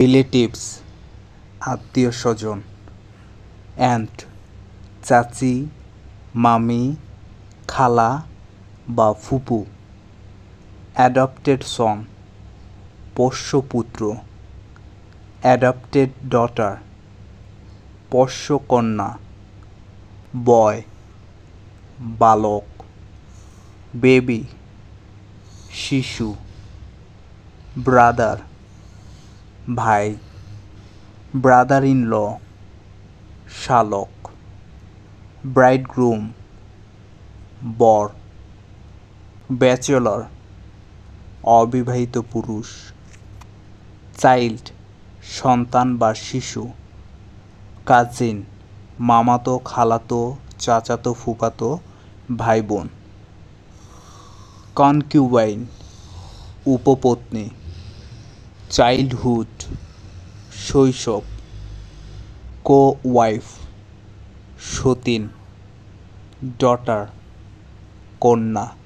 Relatives আত্মীয় স্বজন ant, চাচি, মামি, খালা বা ফুপু। অ্যাডপ্টেড সন, পোষ্যপুত্র। অ্যাডপ্টেড ডটার, পোষ্যকন্যা। বয়, বালক। বেবি, শিশু। ব্রাদার। ভাই ব্রাদার ইন ল শালক ব্রাইডগ্রুম বর ব্যাচেলর অবিবাহিত পুরুষ চাইল্ড সন্তান বা শিশু কাজিন মামাতো, খালাতো, চাচাতো, ফুফাতো ভাই বোন কনকিউবাইন উপপত্নী চাইল্ডহুড শৈশব। কো ওয়াইফ সতীন ডটার কন্যা।